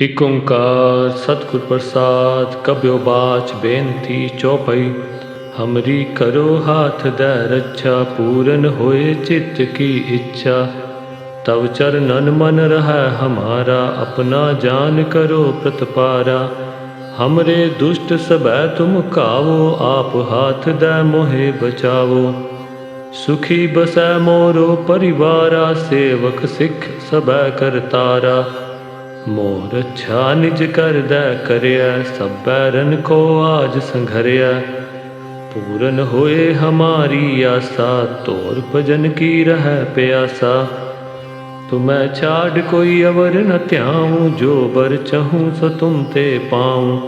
ਇਕ ਓੰਕਾਰ ਸਤਿਗੁਰ ਪ੍ਰਸਾਦ ਕਬਿਓ ਬਾਚ ਬੇਨਤੀ ਚੌਪਈ। ਹਮਰੀ ਕਰੋ ਹਾਥ ਦੈ ਰੱਛਾ, ਪੂਰਨ ਹੋਏ ਚਿੱਤ ਕੀ ਇੱਛਾ। ਤਵ ਚਰਨਨ ਮਨ ਰਹੈ ਹਮਾਰਾ, ਆਪਣਾ ਜਾਨ ਕਰੋ ਪ੍ਰਤਪਾਰਾ। ਹਮਰੇ ਦੁਸ਼ਟ ਸਭੈ ਤੁਮ ਕਾਵੋ ਆਪ ਹਾਥ ਦੈ ਮੋਹਿ ਬਚਾਵੋ। ਸੁਖੀ ਬਸੈ ਮੋਰੋ ਪਰਿਵਾਰਾ, ਸੇਵਕ ਸਿੱਖ ਸਭੈ ਕਰਤਾਰਾ। ਮੋਰ ਅੱਛਾ ਨਿਜ ਕਰਦਾ ਕਰਿਆ, ਸਭੈ ਰਨ ਕੋ ਆਜ ਸੰਘਰਿਆ। ਪੂਰਨ ਹੋਏ ਹਮਾਰੀ ਆਸਾ ਤੋਰ ਭਜਨ ਕੀ ਰਹਿ ਪਿਆਸਾ। ਤੁਮੈ ਛਾੜ ਕੋਈ ਅਵਰ ਨ ਧਿਆਉ, ਜੋ ਬਰ ਚਹੂੰ ਸੋ ਤੁਮ ਤੇ ਪਾਉ।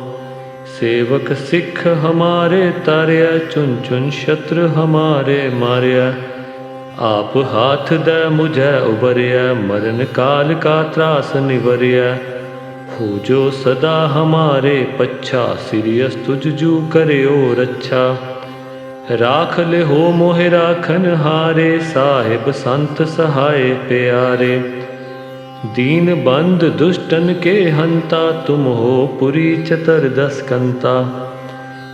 ਸੇਵਕ ਸਿੱਖ ਹਮਾਰੇ ਤਾਰਿਆ ਚੁਨ ਚੁਨ ਸ਼ਤਰ ਹਮਾਰੇ ਮਾਰਿਆ। ਆਪ ਹਾਥ ਦੈ ਮੁਝੈ ਉਬਰਿਆ ਮਰਨ ਕਾਲ ਕਾ ਤਰਾਸ ਨਿਵਰਿਆ ਹੋ ਜੋ ਸਦਾ ਹਮਾਰੇ ਪੱਛਾ ਸਿਰਿਯਸ ਤੁਝ ਜੂ ਕਰਿਓ ਰੱਛਾ। ਰਾਖ ਲਿਹੋ ਮੋਹਿ ਰਾਖਨ ਹਾਰੇ, ਸਾਹਿਬ ਸੰਤ ਸਹਾਏ ਪਿਆਰੇ। ਦੀਨ ਬੰਦ ਦੁਸ਼ਟਨ ਕੇ ਹੰਤਾ, ਤੁਮ ਹੋ ਪੁਰੀ ਚਤਰ ਦਸ ਕੰਤਾ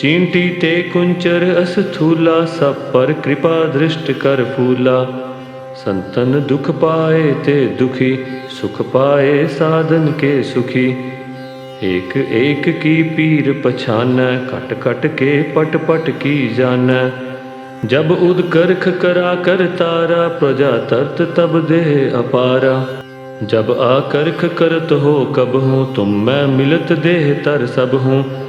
चींटी ते कुंचर अस थूला, सब पर कृपा दृष्ट कर फूला। संतन दुख पाए ते दुखी, सुख पाए साधन के सुखी। एक एक की पीर पछान कट कट के पट पट की जान जब उद करख करा कर तारा, प्रजा तर्त तब देह अपारा। जब आकर्ख करत हो कब हूँ, तुम मैं मिलत देह तर सब हूँ।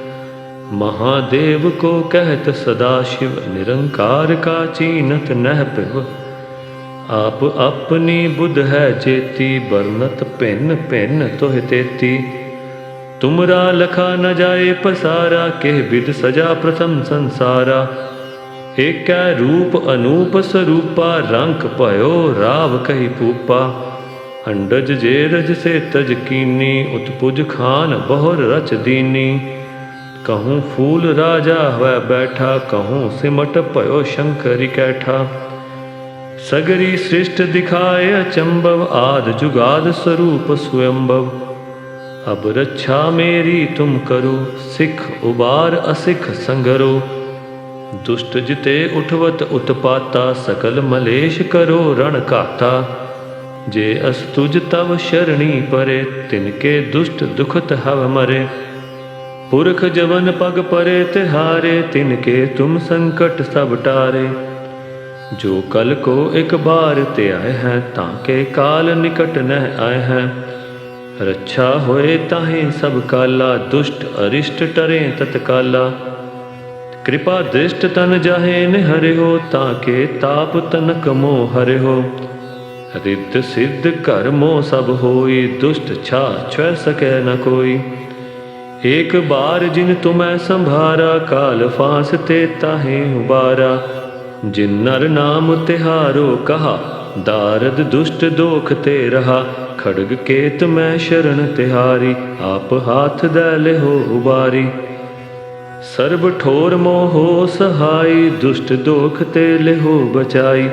महादेव को कहत सदाशिव निरंकार का चीनत नह पिव आप अपनी बुध है जेती बरनत पिन पिन तुह तेती तुमरा लखा न जाए पसारा केह विद सजा प्रथम संसारा एक रूप अनूप स्वरूपा रंक पयो राव कही पूपा अंडज जे रज से तज कीनी उत्पुज खान बहुर रच दीनी कहूँ फूल राजा हुआ बैठा कहूँ सिमट पयो शंकरी कैठा सगरी सृष्ट दिखाए अचंबव आद जुगाद स्वरूप स्वयंभव अब रक्षा मेरी तुम करो सिख उबार असिख संगरो दुष्ट जिते उठवत उत्पाता सकल मलेश करो रण काता जे अस्तुज तव शरणी परे तिनके दुष्ट दुखत हव मरे पुरख जवन पग परे तिहारे तिनके तुम संकट सब टारे। जो कल को एक बार ते आए हैं, ताके काल निकट न आए हैं। रक्षा होए ताहे सब काला, दुष्ट अरिष्ट टरे तत्काला। कृपा दृष्ट तन जाहे न हरे हो, ताके ताप तनक मोह हरे हो। रिद्ध सिद्ध कर्मो सब होई, दुष्ट छा छ सके न कोई। एक बार जिन तुम्हें संभारा काल फांस ते ताहे उबारा जिन नर नाम तिहारो कहा दारद दुष्ट दोख ते रहा खड़ग केत मैं शरण तिहारी आप हाथ दे हो उबारी ਸਰਬ ਠੋਰ ਮੋਹ ਸਹਾਈ ਦੁਸ਼ਟ ਦੋਖ ਤੇ ਲਿਹੋ ਬਚਾਈ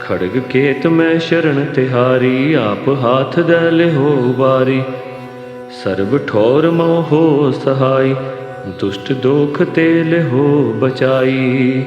ਖੜਗ ਕੇਤ ਮੈਂ ਸ਼ਰਨ ਤਿਹਾਰੀ ਆਪ ਹਾਥ ਦੇ ਲਿਹੋ ਵਾਰੀ ਸਰਬ ਠੋਰ ਮੋਹ ਸਹਾਈ ਦੁਸ਼ਟ ਦੋਖ ਤੇ ਲਿਹੋ ਬਚਾਈ।